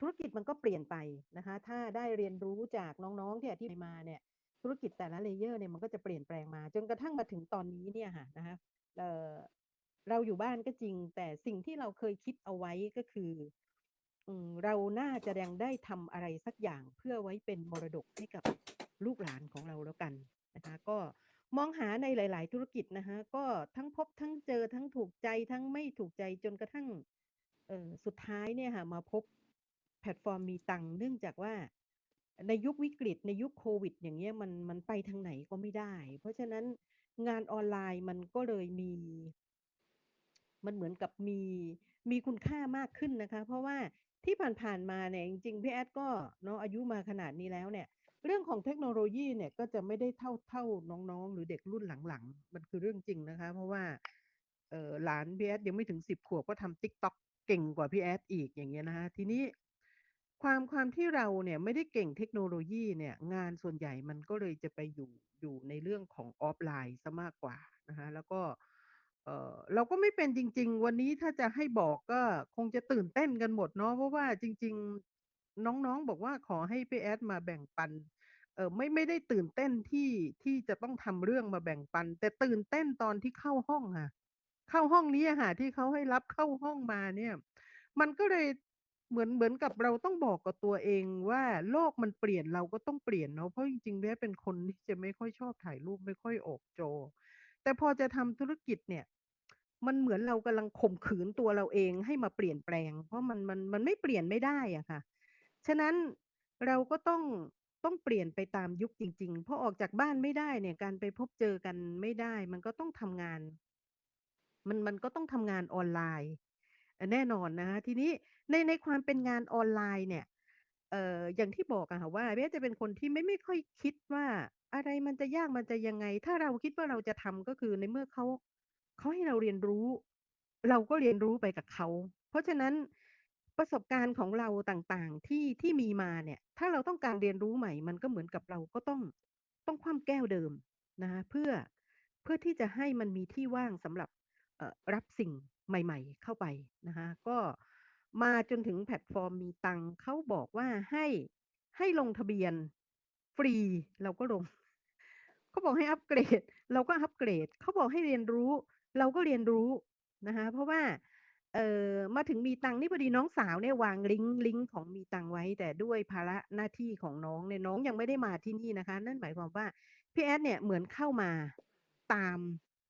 ธุรกิจมันก็เปลี่ยนไปนะคะ ถ้าได้เรียนรู้จากน้องๆที่อธิบายมาเนี่ย ธุรกิจแต่ละเลเยอร์เนี่ยมันก็จะเปลี่ยนแปลงมา จนกระทั่งมาถึงตอนนี้เนี่ยค่ะนะคะเเราอยู่บ้านก็จริง แต่สิ่งที่เราเคยคิดเอาไว้ก็คืออเราน่าจะยังได้ทำอะไรสักอย่างเพื่อไว้เป็นมรดกให้กับลูกหลานของเราแล้วกันนะคะ ก็มองหาในหลาย ๆ ธุรกิจนะคะก็ทั้งพบทั้งเจอทั้งถูกใจทั้งไม่ถูกใจจนกระทั่งสุดท้ายเนี่ยค่ะมาพบ พลตฟอร์มมีตังค์เนื่องจากว่าในยุควิกฤตในยุคโควิด อย่างเงี้ยมันมันไปทางไหนก็ไม่ได้ เพราะฉะนั้นงานออนไลน์มันก็เลยมี มันเหมือนกับมีมีคุณค่ามากขึ้นนะคะ เพราะว่าที่ผ่านๆมาเนี่ยจริงๆพี่แอดก็เนาะอายุมาขนาดนี้แล้วเนี่ย เรื่องของเทคโนโลยีเนี่ยก็จะไม่ได้เท่าเท่าน้องๆ หรือเด็กรุ่นหลังๆ มันคือเรื่องจริงนะคะ เพราะว่าเออหลานพี่แอดยังไม่ถึงสิบขวบก็ทำติ๊กต็อกเก่งกว่าพี่แอดอีกอย่างเงี้ยนะคะทีนี้ ความ ความที่เราเนี่ยไม่ได้เก่งเทคโนโลยีเนี่ย งานส่วนใหญ่มันก็เลยจะไปอยู่ อยู่ในเรื่องของออฟไลน์ซะมากกว่านะคะ แล้วก็ เออเราก็ไม่เป็นจริง ๆ วันนี้ถ้าจะให้บอกก็คงจะตื่นเต้นกันหมดเนาะ เพราะว่าจริง ๆ น้อง ๆ บอกว่า ขอให้พี่แอดมาแบ่งปัน เออไม่ ไม่ได้ตื่นเต้นที่ ที่จะต้องทำเรื่องมาแบ่งปัน แต่ตื่นเต้นตอนที่เข้าห้องค่ะ เข้าห้องนี้อะค่ะ ที่เขาให้รับเข้าห้องมาเนี่ย มันก็เลย เหมือนเหมือนกับเราต้องบอกกับตัวเองว่าโลกมันเปลี่ยนเราก็ต้องเปลี่ยนเนาะเพราะจริงๆแล้วเป็นคนที่จะไม่ค่อยชอบถ่ายรูปไม่ค่อยออกจอ แต่พอจะทำธุรกิจเนี่ย มันเหมือนเรากำลังข่มขืนตัวเราเองให้มาเปลี่ยนแปลง เพราะมันมันมันไม่เปลี่ยนไม่ได้อะค่ะ ฉะนั้นเราก็ต้องต้องเปลี่ยนไปตามยุคจริงๆ เพราะออกจากบ้านไม่ได้เนี่ยการไปพบเจอกันไม่ได้ มันก็ต้องทำงาน มันมันก็ต้องทำงานออนไลน์ แน่นอนนะคะทีนี้ในในความเป็นงานออนไลน์เนี่ยเอ่ออย่างที่บอกอะค่ะว่าเบสจะเป็นคนที่ไม่ไม่ค่อยคิดว่าอะไรมันจะยากมันจะยังไง ถ้าเราคิดว่าเราจะทำก็คือในเมื่อเขาเขาให้เราเรียนรู้ เราก็เรียนรู้ไปกับเขา เพราะฉะนั้นประสบการณ์ของเราต่างๆที่ที่มีมาเนี่ย ถ้าเราต้องการเรียนรู้ใหม่ มันก็เหมือนกับเราก็ต้องต้องคว่ำแก้วเดิมนะคะเพื่อเพื่อที่จะให้มันมีที่ว่างสำหรับเอ่อรับสิ่ง ใหม่ ๆ เข้าไปนะคะก็มาจนถึงแพลตฟอร์มมีตังเขาบอกว่าให้ให้ลงทะเบียนฟรีเราก็ลงเขาบอกให้อัปเกรด เราก็อัปเกรดเขาบอกให้เรียนรู้ เราก็เรียนรู้นะคะเพราะว่าเออมาถึงมีตังนี่พอดีน้องสาวเนี่ยวางลิงก์ลิงก์ของมีตังไว้ แต่ด้วยภาระหน้าที่ของน้องเนี่ยน้องยังไม่ได้มาที่นี่นะคะ นั่นหมายความว่าพี่แอดเนี่ยเหมือนเข้ามาตาม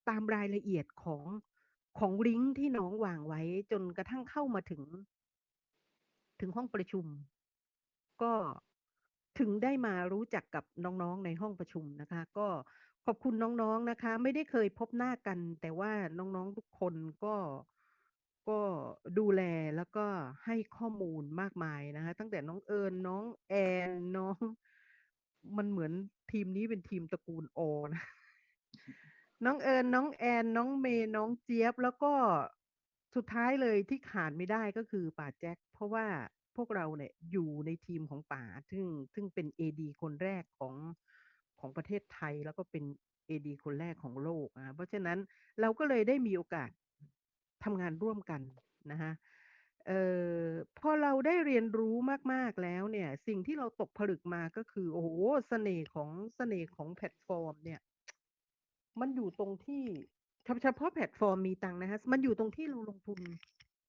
ตามรายละเอียดของ ของลิงก์ที่น้องวางไว้ จนกระทั่งเข้ามาถึง ถึงห้องประชุม ก็ถึงได้มารู้จักกับน้องๆในห้องประชุมนะคะ ก็ขอบคุณน้องๆนะคะ ไม่ได้เคยพบหน้ากัน แต่ว่าน้องๆทุกคนก็ก็ดูแลแล้วก็ให้ข้อมูลมากมายนะคะ ตั้งแต่น้องเอิญน้องแอนน้อง มันเหมือนทีมนี้เป็นทีมตระกูลโอนะ น้องเอิญน้องแอน น้องเมย์น้องเจี๊ยบ แล้วก็สุดท้ายเลยที่ขาดไม่ได้ก็คือป่าแจ็ค เพราะว่าพวกเราเนี่ยอยู่ในทีมของป่าซึ่งซึ่งเป็นเอดีคนแรกของของประเทศไทยแล้วก็เป็นเอดีคนแรกของโลกนะเพราะฉะนั้นเราก็เลยได้มีโอกาสทำงานร่วมกันนะคะเอ่อพอเราได้เรียนรู้มากๆแล้วเนี่ย สิ่งที่เราตกผลึกมาก็คือ โอ้โหเสน่ห์ของเสน่ห์ของแพลตฟอร์มเนี่ย มันอยู่ตรงที่เฉพาะแพลตฟอร์มมีตังค์นะคะมันอยู่ตรงที่เราลงทุน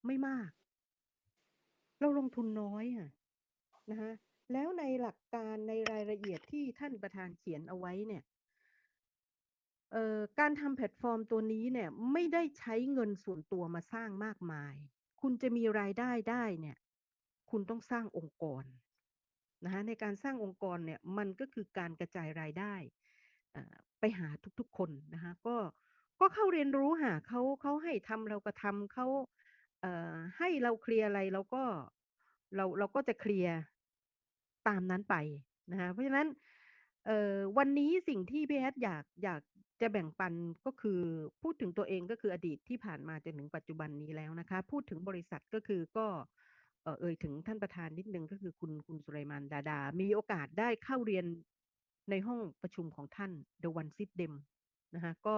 ไม่มาก เราลงทุนน้อยอะนะคะแล้วในหลักการในรายละเอียดที่ท่านประธานเขียนเอาไว้เนี่ยเอ่อการทำแพลตฟอร์มตัวนี้เนี่ย ไม่ได้ใช้เงินส่วนตัวมาสร้างมากมาย คุณจะมีรายได้ได้เนี่ย คุณต้องสร้างองค์กรนะคะในการสร้างองค์กรเนี่ย มันก็คือการกระจายรายได้อ่อ ไปหาทุกๆคนนะคะก็ก็เข้าเรียนรู้ค่ะเขาเขาให้ทำเราก็ทำเขาเอ่อให้เราเคลียร์อะไรเราก็เราเราก็จะเคลียร์ตามนั้นไปนะคะเพราะฉะนั้นเอ่อวันนี้สิ่งที่พี่แอดอยากอยากจะแบ่งปันก็คือพูดถึงตัวเองก็คืออดีตที่ผ่านมาจนถึงปัจจุบันนี้แล้วนะคะ พูดถึงบริษัทก็คือก็ เอ่อเอ่ยถึงท่านประธานนิดนึงก็คือคุณคุณสุไลมานดาดา มีโอกาสได้เข้าเรียน ในห้องประชุมของท่าน The One Sit Dem นะคะก็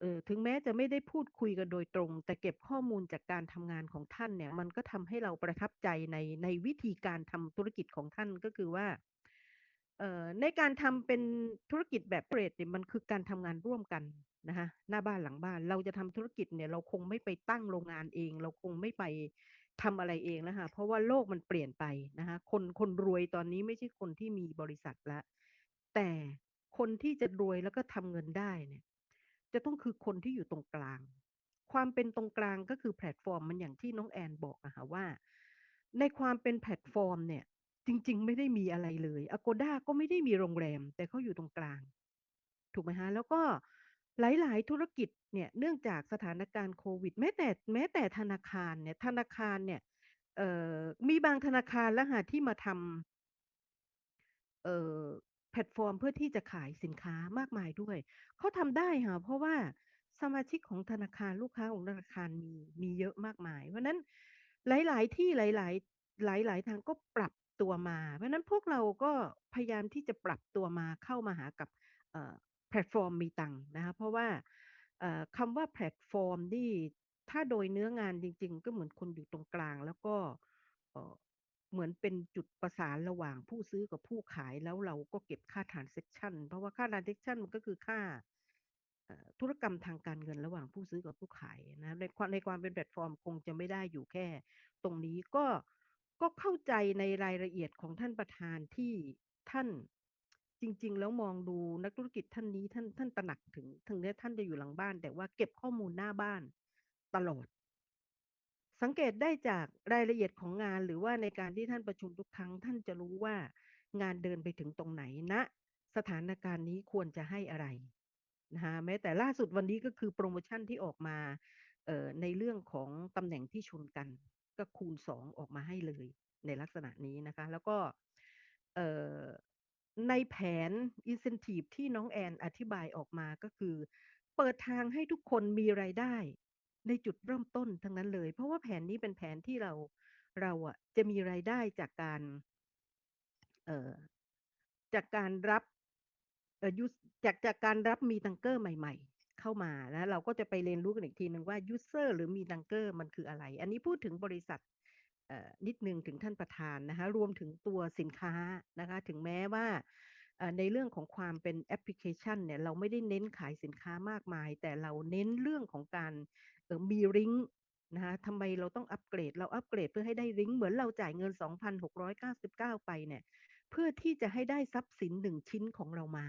เออถึงแม้จะไม่ได้พูดคุยกันโดยตรง แต่เก็บข้อมูลจากการทำงานของท่านเนี่ย มันก็ทำให้เราประทับใจในในวิธีการทำธุรกิจของท่านก็คือว่าเอ่อในการทำเป็นธุรกิจแบบเปรทเนี่ยมันคือการทำงานร่วมกันนะคะหน้าบ้านหลังบ้านเราจะทำธุรกิจเนี่ยเราคงไม่ไปตั้งโรงงานเอง เราคงไม่ไปทำอะไรเองนะคะเพราะว่าโลกมันเปลี่ยนไปนะคะคนคนรวยตอนนี้ไม่ใช่คนที่มีบริษัทละ แต่คนที่จะรวยแล้วก็ทำเงินได้เนี่ยจะต้องคือคนที่อยู่ตรงกลาง ความเป็นตรงกลางก็คือแพลตฟอร์มมันอย่างที่น้องแอนบอกอะค่ะว่า ในความเป็นแพลตฟอร์มเนี่ยจริง ๆ ไม่ได้มีอะไรเลย Agoda ก็ไม่ได้มีโรงแรม แต่เขาอยู่ตรงกลาง ถูกไหมคะแล้วก็หลาย ๆ ธุรกิจเนี่ยเนื่องจากสถานการณ์โควิด แม้แต่แม้แต่ธนาคารเนี่ยธนาคารเนี่ยมีบางธนาคารแล้วค่ะที่มาทำ แพลตฟอร์มเพื่อที่จะขายสินค้ามากมายด้วย เขาทำได้ค่ะเพราะว่าสมาชิกของธนาคารลูกค้าของธนาคารมีมีเยอะมากมาย เพราะฉะนั้นหลาย ๆ ที่หลาย ๆ หลาย ๆ ทางก็ปรับตัวมา เพราะนั้นพวกเราก็พยายามที่จะปรับตัวมาเข้ามาหากับแพลตฟอร์มมีตังนะคะเพราะว่าคำว่าแพลตฟอร์มนี่ถ้าโดยเนื้องานจริง ๆ ก็เหมือนคนอยู่ตรงกลาง แล้วก็ เหมือนเป็นจุดประสานระหว่างผู้ซื้อกับผู้ขายแล้วเราก็เก็บค่า transaction เพราะว่าค่า transaction มันก็คือค่าธุรกรรมทางการเงินระหว่างผู้ซื้อกับผู้ขายนะในความในความเป็นแพลตฟอร์มคงจะไม่ได้อยู่แค่ ตรงนี้ก็ก็เข้าใจในรายละเอียดของท่านประธานที่ท่านจริง ๆ แล้วมองดูนักธุรกิจท่านนี้ท่านท่านตระหนักถึงถึงแม้ท่านจะอยู่หลังบ้าน แต่ว่าเก็บข้อมูลหน้าบ้านตลอด สังเกตได้จากรายละเอียดของงานหรือว่าในการที่ท่านประชุมทุกครั้ง ท่านจะรู้ว่างานเดินไปถึงตรงไหนณสถานการณ์นี้ควรจะให้อะไรนะคะแม้แต่ล่าสุดวันนี้ก็คือโพรโมชั่นที่ออกมาในเรื่องของตำแหน่งที่ชนกัน ก็คูณ 2 ออกมาให้เลยในลักษณะนี้นะคะ แล้วก็ในแผน incentive ที่น้องแอนอธิบายออกมาก็คือ เปิดทางให้ทุกคนมีรายได้ ในจุดเริ่มต้นทั้งนั้นเลย เพราะว่าแผนนี้เป็นแผนที่เราเราอะจะมีรายได้จากการเอ่อจากการรับเอ่อยูจากจากการรับ Mi-Tanger ใหม่ ๆ เข้ามานะเราก็จะไปเรียนรู้กันอีกทีหนึ่งว่ายูเซอร์หรือ Mi-Tanger มันคืออะไร อันนี้พูดถึงบริษัทเอ่อนิดหนึ่งถึงท่านประธานนะคะรวมถึงตัวสินค้านะคะถึงแม้ว่าในเรื่องของความเป็นแอปพลิเคชันเนี่ยเราไม่ได้เน้นขายสินค้ามากมาย แต่เราเน้นเรื่องของการ มีลิงนะคะทำไมเราต้องอัปเกรด เราอัปเกรดเพื่อให้ได้ลิงเหมือนเราจ่ายเงิน 2,699 ไปเนี่ยเพื่อที่จะให้ได้ทรัพย์สิน1ชิ้นของเรามา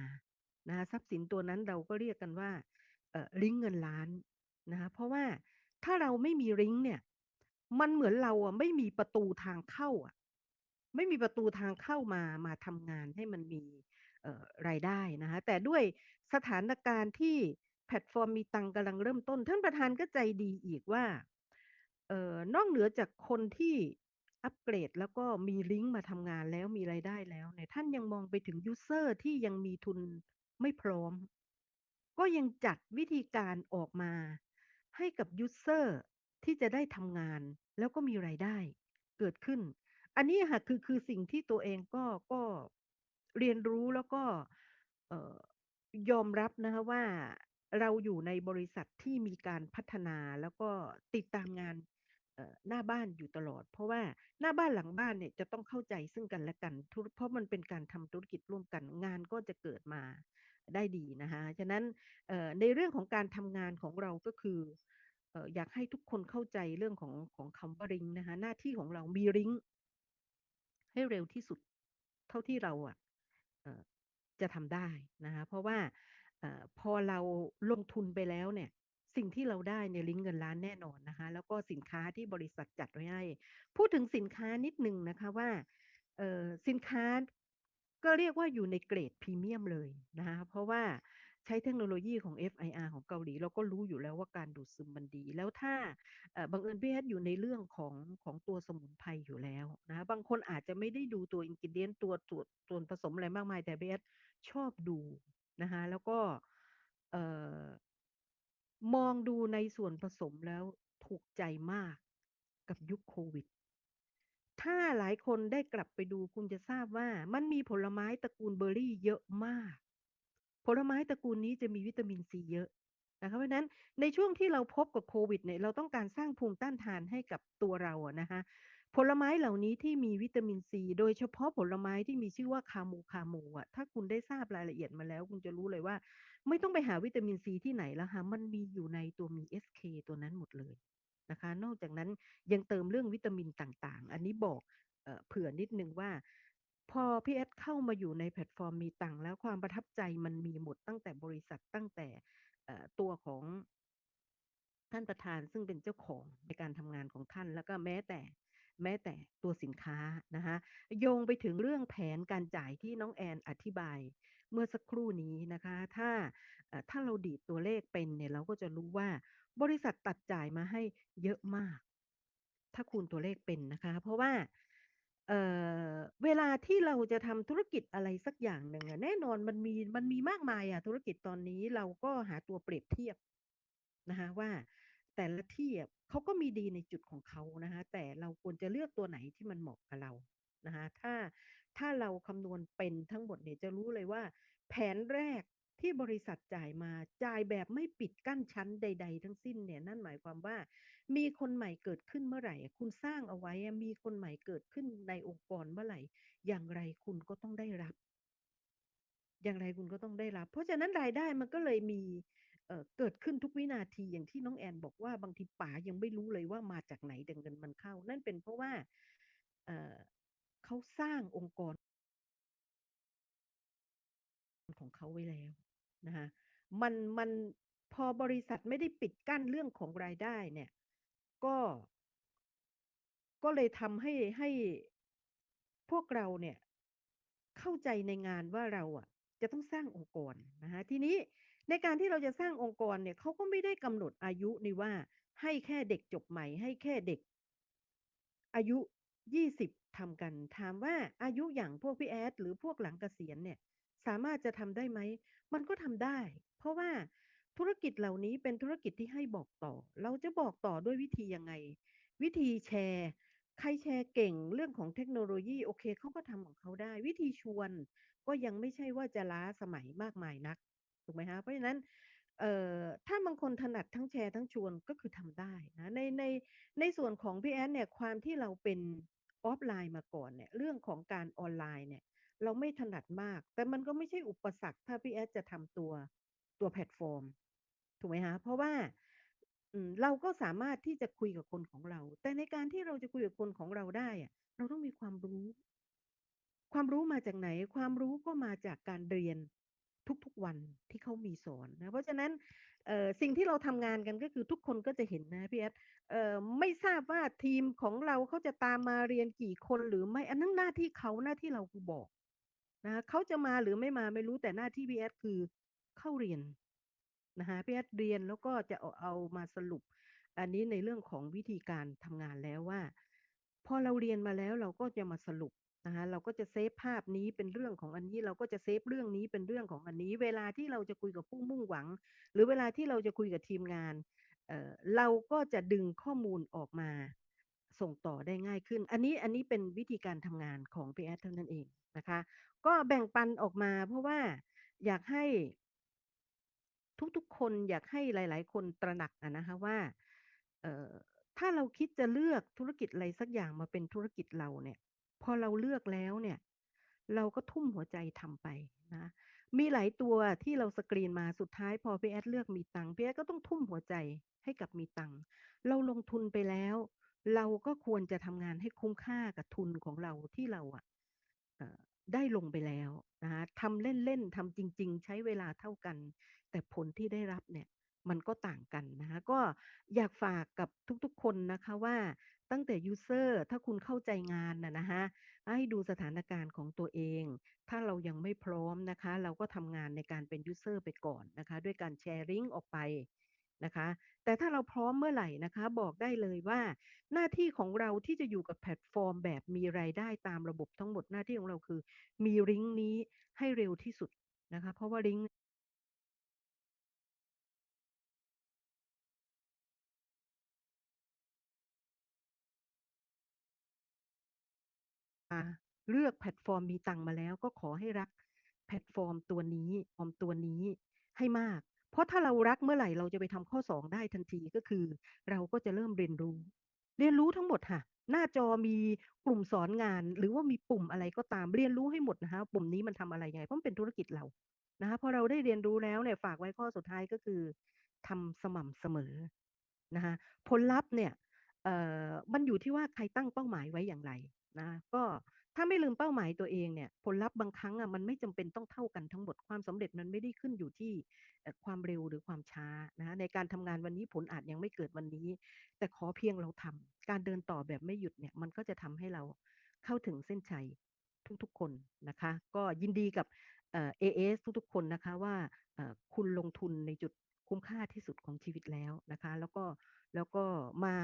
นะคะทรัพย์สินตัวนั้นเราก็เรียกกันว่าเอ่อลิงเงินล้านนะคะเพราะว่าถ้าเราไม่มีลิงเนี่ยมันเหมือนเราอะไม่มีประตูทางเข้าอะไม่มีประตูทางเข้ามามาทำงานให้มันมีรายได้นะคะแต่ด้วยสถานการณ์ที่ แพลตฟอร์มมีตังกำลังเริ่มต้น ท่านประธานก็ใจดีอีกว่าเออนอกเหนือจากคนที่อัปเกรดแล้วก็มีลิงก์มาทำงานแล้วมีรายได้แล้วเนี่ยท่านยังมองไปถึงยูเซอร์ที่ยังมีทุนไม่พร้อม ก็ยังจัดวิธีการออกมา ให้กับยูเซอร์ที่จะได้ทำงานแล้วก็มีรายได้เกิดขึ้น อันนี้ค่ะคือคือสิ่งที่ตัวเองก็ก็เรียนรู้แล้วก็ออยอมรับนะคะว่า เราอยู่ในบริษัทที่มีการพัฒนาแล้วก็ติดตามงานหน้าบ้านอยู่ตลอด เพราะว่าหน้าบ้านหลังบ้านเนี่ยจะต้องเข้าใจซึ่งกันและกันเพราะมันเป็นการทำธุรกิจร่วมกันงานก็จะเกิดมาได้ดีนะคะฉะนั้นในเรื่องของการทำงานของเราก็คืออยากให้ทุกคนเข้าใจเรื่องของของคำว่าลิงนะคะหน้าที่ของเรามีลิงให้เร็วที่สุดเท่าที่เราอะเอ่อจะทำได้นะคะเพราะว่า อพอเราลงทุนไปแล้วเนี่ย สิ่งที่เราได้เนี่ยลิงก์เงินล้านแน่นอนนะคะ แล้วก็สินค้าที่บริษัทจัดไว้ให้ พูดถึงสินค้านิดหนึ่งนะคะว่าสินค้าก็เรียกว่าอยู่ในเกรดพรีเมียมเลยนะคะเพราะว่าใช้เทคโนโลยีของ FIR ของเกาหลี เราก็รู้อยู่แล้วว่าการดูดซึมมันดี แล้วถ้าบังเอิญพี่ Hat อยู่ในเรื่องของของตัวสมุนไพรอยู่แล้วนะคะบางคนอาจจะไม่ได้ดูตัว ingredient ตัวตัวส่วนผสมอะไรมากมายแต่พี่ Hat ชอบดู นะคะแล้วก็มองดูในส่วนผสมแล้วถูกใจมากกับยุคโควิด ถ้าหลายคนได้กลับไปดูคุณจะทราบว่ามันมีผลไม้ตระกูลเบอร์รี่เยอะมาก ผลไม้ตระกูลนี้จะมีวิตามินซีเยอะนะคะเพราะฉะนั้นในช่วงที่เราพบกับโควิดเนี่ยเราต้องการสร้างภูมิต้านทานให้กับตัวเราอะนะคะ ผลไม้เหล่านี้ที่มีวิตามินซี โดยเฉพาะผลไม้ที่มีชื่อว่าคาโมคาโมอะถ้าคุณได้ทราบรายละเอียดมาแล้ว คุณจะรู้เลยว่า ไม่ต้องไปหาวิตามินซีที่ไหนแล้วค่ะมันมีอยู่ในตัวมี SK ตัวนั้นหมดเลยนะคะ นอกจากนั้นยังเติมเรื่องวิตามินต่างๆ อันนี้บอกเออเผื่อนิดนึงว่า พอพี่เอสเข้ามาอยู่ในแพลตฟอร์มมีตังแล้วความประทับใจมันมีหมดตั้งแต่บริษัทตั้งแต่ตัวของท่านประธานซึ่งเป็นเจ้าของในการทำงานของท่านแล้วก็แม้แต่ แม้แต่ตัวสินค้านะคะโยงไปถึงเรื่องแผนการจ่ายที่น้องแอนอธิบาย เมื่อสักครู่นี้นะคะ ถ้าถ้าเราดีดตัวเลขเป็นเนี่ยเราก็จะรู้ว่าบริษัทตัดจ่ายมาให้เยอะมาก ถ้าคูณตัวเลขเป็นนะคะ เพราะว่าเเวลาที่เราจะทำธุรกิจอะไรสักอย่างหนึ่งแน่นอนมันมีมันมีมากมายอะธุรกิจตอนนี้เราก็หาตัวเปรียบเทียบนะคะว่า แต่ละที่เขาก็มีดีในจุดของเขานะคะแต่เราควรจะเลือกตัวไหนที่มันเหมาะกับเรานะคะถ้าถ้าเราคำนวณเป็นทั้งหมดเนี่ยจะรู้เลยว่า แผนแรกที่บริษัทจ่ายมาจ่ายแบบไม่ปิดกั้นชั้นใด ๆ ทั้งสิ้นเนี่ยนั่นหมายความว่า มีคนใหม่เกิดขึ้นเมื่อไหร่ คุณสร้างเอาไว้มีคนใหม่เกิดขึ้นในองค์กรเมื่อไหร่ อย่างไรคุณก็ต้องได้รับ อย่างไรคุณก็ต้องได้รับ เพราะฉะนั้นรายได้มันก็เลยมี เกิดขึ้นทุกวินาทีอย่างที่น้องแอนบอกว่าบางทีป๋ายังไม่รู้เลยว่ามาจากไหนแต่เงินมันเข้า นั่นเป็นเพราะว่าเอ่อเขาสร้างองค์กรของเขาไว้แล้วนะคะมันมันพอบริษัทไม่ได้ปิดกั้นเรื่องของรายได้เนี่ย ก็ก็เลยทำให้ให้พวกเราเนี่ยเข้าใจในงานว่าเราอะจะต้องสร้างองค์กรนะคะทีนี้ ในการที่เราจะสร้างองค์กรเนี่ยเขาก็ไม่ได้กำหนดอายุนี่ว่า ให้แค่เด็กจบใหม่ ให้แค่เด็ก อายุยี่สิบทำกัน ถามว่าอายุอย่างพวกพี่แอดหรือพวกหลังเกษียณเนี่ย สามารถจะทำได้ไหม มันก็ทำได้ เพราะว่าธุรกิจเหล่านี้เป็นธุรกิจที่ให้บอกต่อ เราจะบอกต่อด้วยวิธียังไง วิธีแชร์ ใครแชร์เก่งเรื่องของเทคโนโลยีโอเคเขาก็ทำของเขาได้ วิธีชวน ก็ยังไม่ใช่ว่าจะล้าสมัยมากมายนัก ถูกไหมคะเพราะฉะนั้นเอ่อถ้าบางคนถนัดทั้งแชร์ทั้งชวนก็คือทำได้นะในในในส่วนของพี่แอนเนี่ยความที่เราเป็นออฟไลน์มาก่อนเนี่ยเรื่องของการออนไลน์เนี่ยเราไม่ถนัดมาก แต่มันก็ไม่ใช่อุปสรรคถ้าพี่แอดจะทำตัวตัวแพลตฟอร์ม ถูกไหมคะเพราะว่าเราก็สามารถที่จะคุยกับคนของเรา แต่ในการที่เราจะคุยกับคนของเราได้อะเราต้องมีความรู้ ความรู้มาจากไหน ความรู้ก็มาจากการเรียน ทุกๆวันที่เขามีสอนนะเพราะฉะนั้นสิ่งที่เราทำงานกันก็คือทุกคนก็จะเห็นนะพี่แอดไม่ทราบว่าทีมของเราเขาจะตามมาเรียนกี่คนหรือไม่อันนั้นหน้าที่เขาหน้าที่เราคือบอกนะเขาจะมาหรือไม่มาไม่รู้แต่หน้าที่พี่แอดคือเข้าเรียนนะคะพี่แอดเรียนแล้วก็จะเอาเอามาสรุป อันนี้ในเรื่องของวิธีการทำงานแล้วว่า พอเราเรียนมาแล้วเราก็จะมาสรุป นะคะเราก็จะเซฟภาพนี้เป็นเรื่องของอันนี้เราก็จะเซฟเรื่องนี้เป็นเรื่องของอันนี้ เวลาที่เราจะคุยกับผู้มุ่งหวัง หรือเวลาที่เราจะคุยกับทีมงานเเราก็จะดึงข้อมูลออกมาส่งต่อได้ง่ายขึ้น อันนี้อันนี้เป็นวิธีการทำงานของพีแอเท่านั้นเองนะคะ ก็แบ่งปันออกมาเพราะว่าอยากให้ทุกๆคนอยากให้หลาย ๆ คนตระหนักนะคะว่าถ้าเราคิดจะเลือกธุรกิจอะไรสักอย่างมาเป็นธุรกิจเราเนี่ย พอเราเลือกแล้วเนี่ย เราก็ทุ่มหัวใจทำไปนะ มีหลายตัวที่เราสกรีนมาสุดท้ายพอพี่แอดเลือกมีตังค์พี่แอดก็ต้องทุ่มหัวใจให้กับมีตังค์เราลงทุนไปแล้ว เราก็ควรจะทำงานให้คุ้มค่ากับทุนของเราที่เราอะเอ่อได้ลงไปแล้วนะคะทำเล่นๆทำจริง ๆ ใช้เวลาเท่ากัน แต่ผลที่ได้รับเนี่ยมันก็ต่างกันนะคะก็อยากฝากกับทุกๆคนนะคะว่า ตั้งแต่ยูเซอร์ถ้าคุณเข้าใจงานนะนะคะให้ดูสถานการณ์ของตัวเอง ถ้าเรายังไม่พร้อมนะคะ เราก็ทำงานในการเป็นยูเซอร์ไปก่อนนะคะ ด้วยการแชร์ลิงก์ออกไปนะคะ แต่ถ้าเราพร้อมเมื่อไหร่นะคะ บอกได้เลยว่า หน้าที่ของเราที่จะอยู่กับแพลตฟอร์มแบบมีรายได้ตามระบบทั้งหมดหน้าที่ของเราคือ มีลิงก์นี้ให้เร็วที่สุดนะคะ เพราะว่าลิงก์ เลือกแพลตฟอร์มมีตังมาแล้ว ก็ขอให้รักแพลตฟอร์มตัวนี้ฟอมตัวนี้ให้มาก เพราะถ้าเรารักเมื่อไหร่เราจะไปทำข้อสองได้ทันทีก็คือ เราก็จะเริ่มเรียนรู้ เรียนรู้ทั้งหมดค่ะ หน้าจอมีปุ่มสอนงาน หรือว่ามีปุ่มอะไรก็ตามเรียนรู้ให้หมดนะคะปุ่มนี้มันทำอะไรยังไงเพราะมันเป็นธุรกิจเรานะคะพอเราได้เรียนรู้แล้วเนี่ยฝากไว้ข้อสุดท้ายก็คือทำสม่ำเสมอนะคะผลลัพธ์เนี่ยเอ่อมันอยู่ที่ว่าใครตั้งเป้าหมายไว้อย่างไรนะก็ ถ้าไม่ลืมเป้าหมายตัวเองเนี่ยผลลัพธ์บางครั้งอะมันไม่จำเป็นต้องเท่ากันทั้งหมดความสำเร็จมันไม่ได้ขึ้นอยู่ที่ความเร็วหรือความช้านะในการทำงานวันนี้ผลอาจยังไม่เกิดวันนี้ แต่ขอเพียงเราทำการเดินต่อแบบไม่หยุดเนี่ยมันก็จะทำให้เราเข้าถึงเส้นชัยทุกๆคนนะคะ ก็ยินดีกับเอ่อ AS ทุกๆคนนะคะว่าคุณลงทุนในจุดคุ้มค่าที่สุดของชีวิตแล้วนะคะ แล้วก็ แล้วก็มา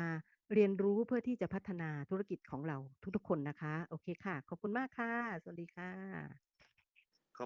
เรียนรู้เพื่อที่จะพัฒนาธุรกิจของเราทุกๆคนนะคะ โอเคค่ะ ขอบคุณมากค่ะ สวัสดีค่ะ